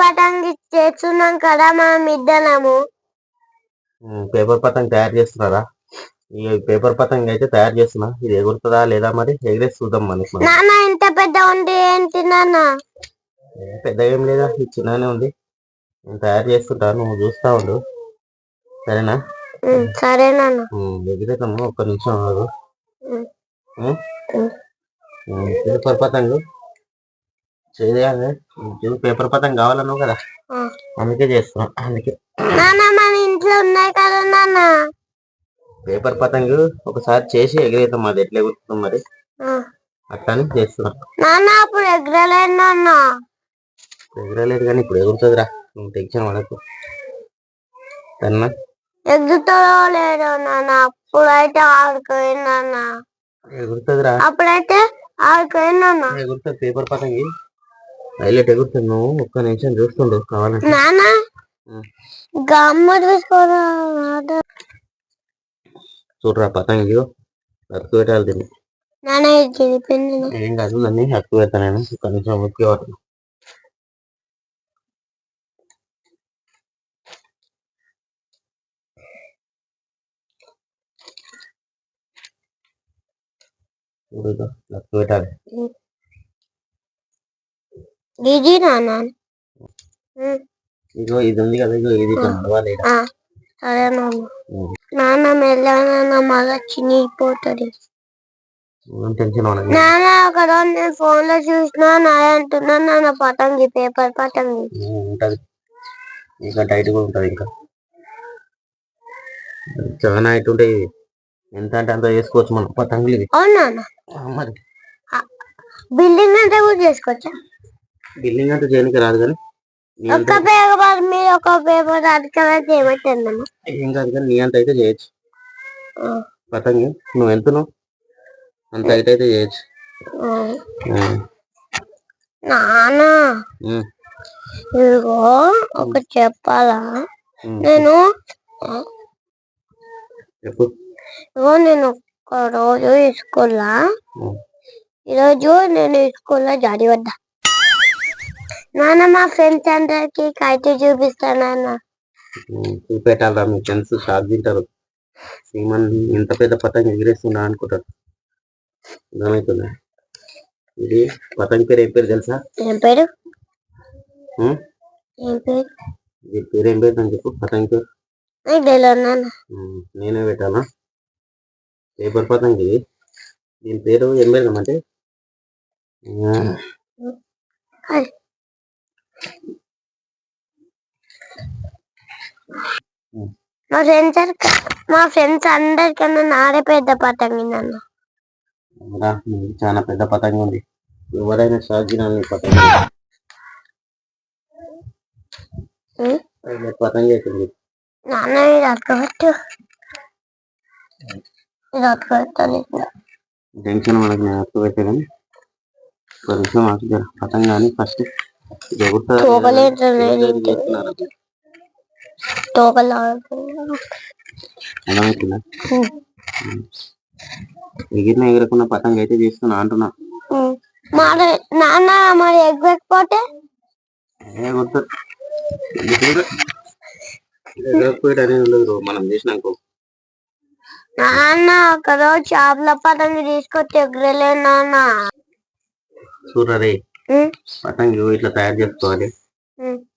పటంగి చేస్తున్నాం కదా మనం ఇద్దరము పేపర్ పతంగ్ తయారు చేస్తున్నారా? ఈ పేపర్ పతంగ్ అయితే తయారు చేస్తున్నా. ఇది ఎగురుతుందా లేదా మరి? ఎగిరేసి చూద్దాం మనకి మనం. నాన్న ఇంత పెద్ద ఉంది ఏంటి నాన్న? ఏ, పెద్దగా ఏం లేదా? ఇది చిన్నగానే ఉంది. నేను తయారు చేస్తుంటా నువ్వు చూస్తా ఉండు. సరేనా? సరే నాన్న. ఎగిరేద్దాము ఒక్క నిమిషం పేపర్ పతంగ్. చేయాలి. ఇది పేపర్ పతంగ్ కావాలన్నావు కదా. అందుకే చేస్తున్నాం. అందుకే. ఇంట్లో ఉన్నాయి కదా నాన్న. పేపర్ పతంగ్ ఒకసారి చేసి ఎగిరేద్దాం. అది ఎట్లా ఎగురుతుంది మరి. అట్లానే చేస్తున్నాం. నాన్న అప్పుడు ఎగరలేదు నాన్న. ఎగరలేదు కానీ ఇప్పుడు ఎగురుతుందిరా. నువ్వు టెన్షన్ పడకు. సరేనా? ఎగురుతాడో లేదో నాన్న. అప్పుడైతే ఆడుకోయింది నాన్న. ఎగురుతుందిరా. అప్పుడైతే ఆడుకోయింది నాన్న. ఎగురుతుంది. పేపర్ పతంగి హైలైట్ ఎగురుతుంది నువ్వు? ఒక్క నిమిషం చూస్తుండు కావాలంటే. గమ్మ తీసుకోరా చూడరా పతంగి అతుకు పెట్టాలి దీన్ని. నాన్న. ఏం కాదు దాన్ని అతుకు పెడతాను నేను. ఒక్క నిమిషం పట్టు చూడు అతుకు పెట్టాలి. ఇది నాన్న ఉమ్, ఇగో ఇది ఉంది కదా ఇగో ఇది నడవాలి సరే నాన్న. నాన్న మెల్ల నాన్న మళ్ళా చినిగిపోతుంది. నాన్న ఒక రోజు నేను ఫోన్లో చూసినా నా అంటున్నా నాన్న పతంగి పేపర్ పతంగి. ఉమ్, ఉంటది. ఇంకా టైట్ కూడా ఉంటది ఇంకా. చాలా హైట్ ఉంటాయి. ఎంత అంటే అంత చేసుకోవచ్చు మనం. పతంగులు అవును నాన్న. ఆ, మరి. బిల్డింగ్ అంటే కూడా చేసుకోవచ్చా? బిల్డింగ్ అంటే చేయడానికి రాదు కానీ ఒక్క పేపర్ మీద ఒక పేపర్ ఏమంటుంది నాన్న ఏం కాదు కానీ నీ అంత అయితే చేయొచ్చు. పతంగి నువ్వు ఎంత నువ్వు అంత హైట్ అయితే చేయొచ్చు. నాన్న ఇదిగో ఒక చెప్పాలా. నేను చెప్పు. ఇదిగో నేను ఒక రోజు స్కూల్లో ఉమ్, ఈరోజు నేను స్కూల్లో జాడి వద్దా నాన్న మా ఫ్రెండ్స్ అందరికి కైతే చూపిస్తాను నాన్న ఉమ్, చూపెట్టాలరా మీ ఫ్రెండ్స్ షాక్ తింటారు. సీమన్ ఇంత పెద్ద పతంగి ఎగిరేస్తున్నా అనుకుంటారు అర్థమవుతుందా ఇది పతంగి పేరు ఏం పేరు తెలుసా? ఏం పేరు? ఏం పేరు? దీని పేరు ఏం పేరు అని చెప్పు పతంగి పేరు. నాకు తెలియదు నాన్న. ఉమ్, నేనే పెట్టాలా? పేపర్ పతంగి. దీని పేరు ఏం పెడదామంటే ఉమ్, అది. మా ఫ్రెండ్స్ మా ఫ్రెండ్స్ అందరికన్నా నాడే పెద్ద పతంగి చాలా పెద్ద పతంగి ఉంది. ఎవరైనా పతంగి పతంగి అవుతుంది నాన్న ఇది అక్కబట్టు. ఇది అక్కబెట్టాలి టెన్షన్ మనకు నేను అర్థం పెట్టే కానీ ఒక నిమిషం మాకు జర. పతంగి కానీ ఫస్ట్ ఎగిరిన ఎగరకుండా పతంగి అయితే చేస్తున్నా అంటున్నా. మరి నాన్న మరి ఎగ్గకపోతే అనేది ఉండదు మనం చేసినాక. నాన్న ఒక రోజు చేపల పతంగి తీసుకొచ్చి ఎగరలే నాన్న. చూడరే పతంగి ఇట్లా తయారు చేసుకోవాలి.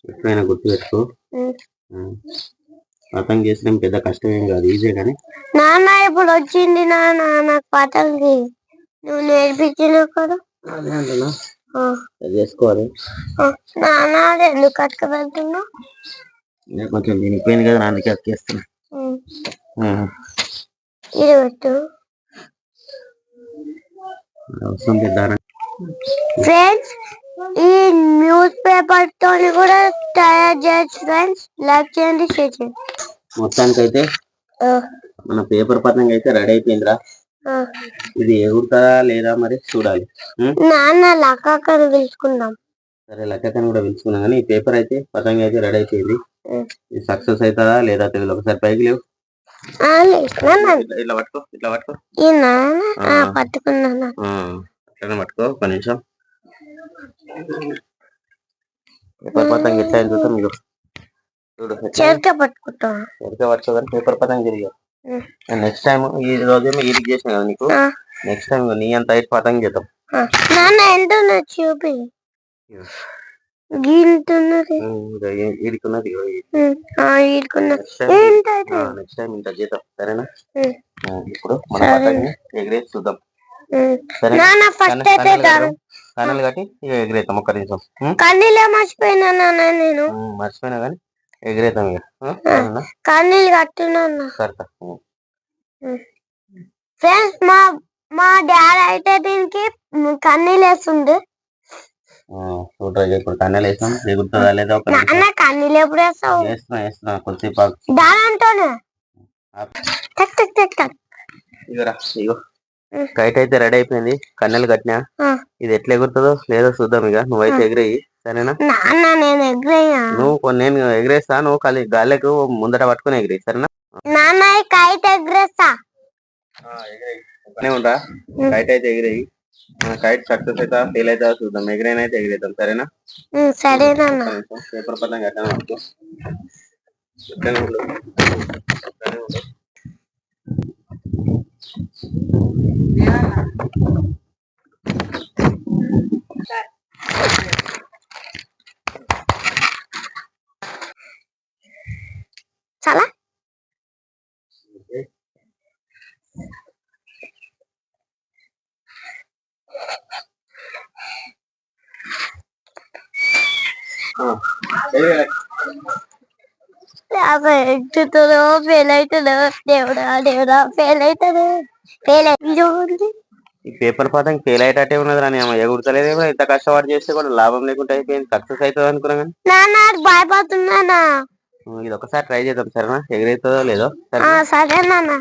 ఎప్పుడైనా గుర్తు పెట్టుకో. పతంగి చేసిన పెద్ద కష్టం ఏం కాదు ఈజీ కానీ నాన్న ఇప్పుడు వచ్చింది నాన్న నాకు పతంగి నువ్వు నేర్పించిన కదా. అదే అంటున్నా. చేసుకోవాలి. ఆ. నాన్న అది ఎందుకు కొంచెం కదా అందుకే అక్కేస్తున్నా ఉం. ఇది పెట్టు అవసరం ఫ్రెండ్స్ ఈ న్యూస్ పేపర్ తోని కూడా తయారు చేయొచ్చు ఫ్రెండ్స్ లైక్ చేయండి షేర్ చేయండి. మొత్తానికైతే ఆ, మన పేపర్ పతంగి అయితే రెడీ అయిపోయిందిరా. ఇది ఎగురుతుందా లేదా మరి చూడాలి? నాన్న లక్కని పిలుచుకుందాం. సరే లెక్కకని కూడా పిలుచుకున్నాం కానీ ఈ పేపర్ అయితే పతంగి అయితే రెడీ అయిపోయింది. ఇది సక్సెస్ అవుతుందా లేదా తెలియదు. ఒకసారి పైకి లేవు. ఇట్లా- పట్టుకో ఇట్లా పట్టుకో. ఈ అట్లనే పట్టుకో ఒక నిమిషం పేపర్ పతంగి ఎట్లా చూద్దాం మీరు చూడు చేతితో పట్టుకుంటా ఎడక పట్టుకోగానే పేపర్ పతంగి తిరిగా. నెక్స్ట్ టైం ఈ రోజేమో ఈడికి చేసిన కదా నీకు నెక్స్ట్ టైం నీ అంత హైట్ పతంగి చేద్దాం. నాన్న ఎంత చూపి గీలుతున్నది నెక్స్ట్ టైం ఇంత చేద్దాం సరేనా ఇప్పుడు మన. పతంగి ఎగిరేసి చూద్దాం కన్నలు కట్టి ఇక ఒక్క నిమిషం? కన్నీళ్ళే మర్చిపోయినా నేను. మర్చిపోయినా కానీ ఎగిరేద్దాం ఇక కన్నీళ్ళు ఉం. ఫ్రెండ్స్ మా మా డాడీ అయితే దీనికి కన్నీళ్ళు వేస్తుండు. ఇప్పుడు. వేసినాం. ఒక కన్నీళ్ళు ఎప్పుడు వేస్తావు? వేస్తున్నా వేస్తున్నా. కొద్దిసేపు. డాడీ అంటాను? ఆపు. టక్ టక్ టక్ టక్. ఇగోరా ఇగో. కైట్ అయితే రెడీ అయిపోయింది. కన్నెలు కట్టినా. ఇది ఎట్లా ఎగురుతుందో లేదో చూద్దాం ఇక. నువ్వైతే ఎగిరేయి. సరేనా? నువ్వు కొన్ని నేను ఎగిరేస్తా. నువ్వు ఖాళీ గాలికి ముందట పట్టుకుని ఎగిరేయి. సరేనా? ఈ కైట్ అయితే ఎగిరేయి. కైట్ సక్సెస్ అవుతా ఫెయిల్ అవుతా చూద్దాం. ఎగిరైనా అయితే ఎగిరేద్దాం. సరేనా? ఉం, సరే నాన్న. పేపర్ పదం కట్టాను అనుకో ఇక్కడనే ఉండు ఇక్కడనే ఉండు చాలా ఎగిరేయ్. అసలు ఎక్కుతుందో ఫెయిల్ అవుతుందో దేవుడా దేవుడా ఫెయిల్ అవుతుందో ఫెయిల్ అవుతుంది ఈ పేపర్ పదం ఫెయిల్ అయ్యేటట్టే ఉన్నది రాని అమ్మ. ఎగురుతలేదేమో ఇంత కష్టపడి చేస్తే కూడా లాభం లేకుండా అయిపోయింది. సక్సెస్ అవుతుంది అనుకున్నా కానీ. నాన్న భయపడుతున్నానా ఇది ఒకసారి ట్రై చేద్దాం. సరేనా? ఎగిరైతుందో లేదో? సరే నాన్న.